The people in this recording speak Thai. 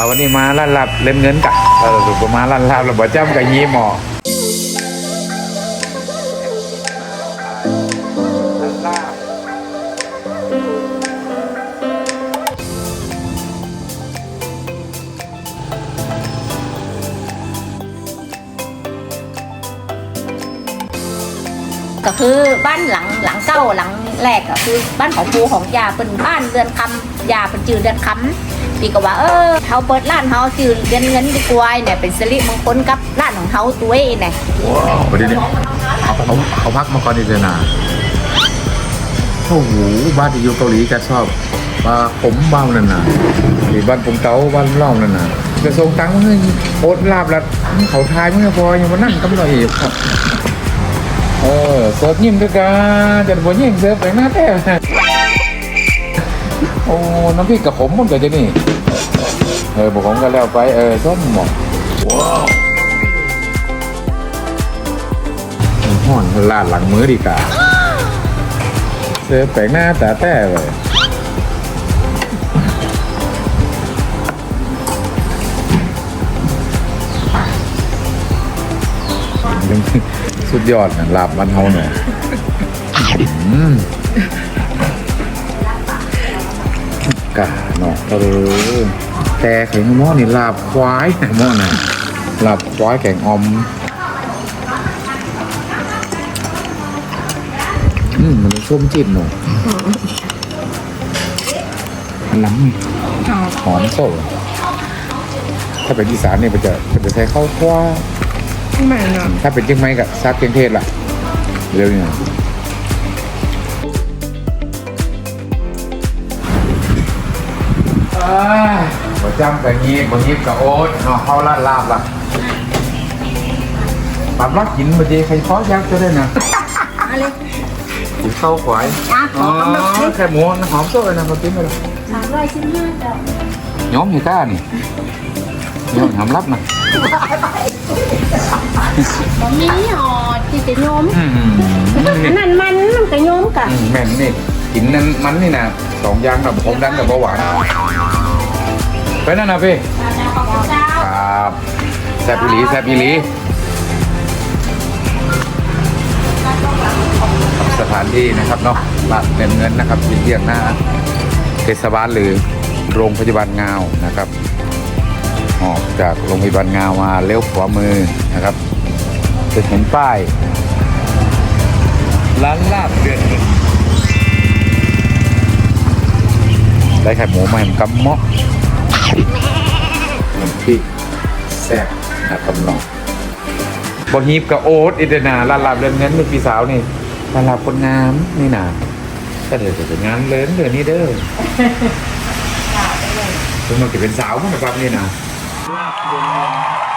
เอาวันนี้มาลั่นลับเล่นเงินกะเออถูกมาลั่นลับเราบ่จำกับยีหมอก็คือบ้านหลังหลังเก้าหลังแรกก็คือบ้านของปูของยาเป็นบ้านเรือนคำยาเป็นจือเรือนคำ พี่ก็ว่าเออเขาเปิดร้านเขาจือเรือนเงินดีกว่าเนี่ยเป็นสิริมงคลกับร้านของเขาตัวเองเนี่ยว้าวประเดี๋ยวนี้เขาเขาเขาพักมาก่อนดีเลยนะโอ้โหบ้านที่อยู่เกาหลีจะชอบปลาผมบ้านั่นน่ะบ้านผมเต้าบ้านเล่านั่นน่ะจะส่งตังค์มาให้โอ๊ตลาบแล้วเขาทายมึงพอยังมานั่งกำลังอีกเออเสิร์ฟยิ้มด้วยกันจะบ่ยิ้มเสิร์ฟไปหน้าแท้ อ้น้ำพริกกับผมมันเกิดจะนี่ เออบอกผมก็แล้วไป เออส้มหมอกว้าวห่อนลาดหลังมือดีกว่าเจอแปลงหน้าแต่แต่เลยสุดยอดนะลาบมันเฮาหน่อย กาเนาะเออแต่แข็งหม้อนี่ลาบควายนะหม้อน่ะลาบควายแข็งออมอืมมันส้มจิ้มหนูมันล้ำไงหอมโซ่ถ้าเป็นอีสานเนี่ยมันจะมันจะใช้ข้าวคั่วแม่เนาะถ้าเป็นเชียงใหม่กับซาบเชียงเทศล่ะเร็วเนี่ย ประจำกับยีบยีบกับโอ๊ตเนาะเขาลาดลาบล่ะปรับรักกินมาดีใครพอยักจะได้นะอะไรกินข้าวควายจ้าขอ๋ออกำลังคิดแค่หมูน้ำหอมโซ่เลยนะมากินไปเลยสามร้อยสิบห้าจ้ะ nhóm người ta này nhóm hàm lắp này บะหมี่ห่อที่จะโยม ừ. อันนั้นมันมันก็โยมกะ mềm này chín ăn mắn này nè sòng giang là không đánh là bao quản phải nó nào phi ครับแซบอีหลีแซบอีหลีสถานที่นะครับเนาะลาดเงินเงินนะครับที่เรียกหน้าเทศบาลหรือโรงพยาบาลงาวนะครับ ออกจากโรงพยาบาลงาวมาเลี้ยวขวามือนะครับจะเห็นป้าย ร้านลาบเดือนเงินได้ไข่หมูมาแหมกำเมาะ น้ำพริกแซ่บนะครับน้องบอฮีบกับโอ๊ตอินเดนาลาลาบเดือนเงินเป็นพี่สาวนี่ลาลาบคนงามนี่นาก็เดี๋ยวจะงานเลิ้นเดือนนี้เด้อคุณมาเก็บเป็นสาวมั้งครับนี่นะเ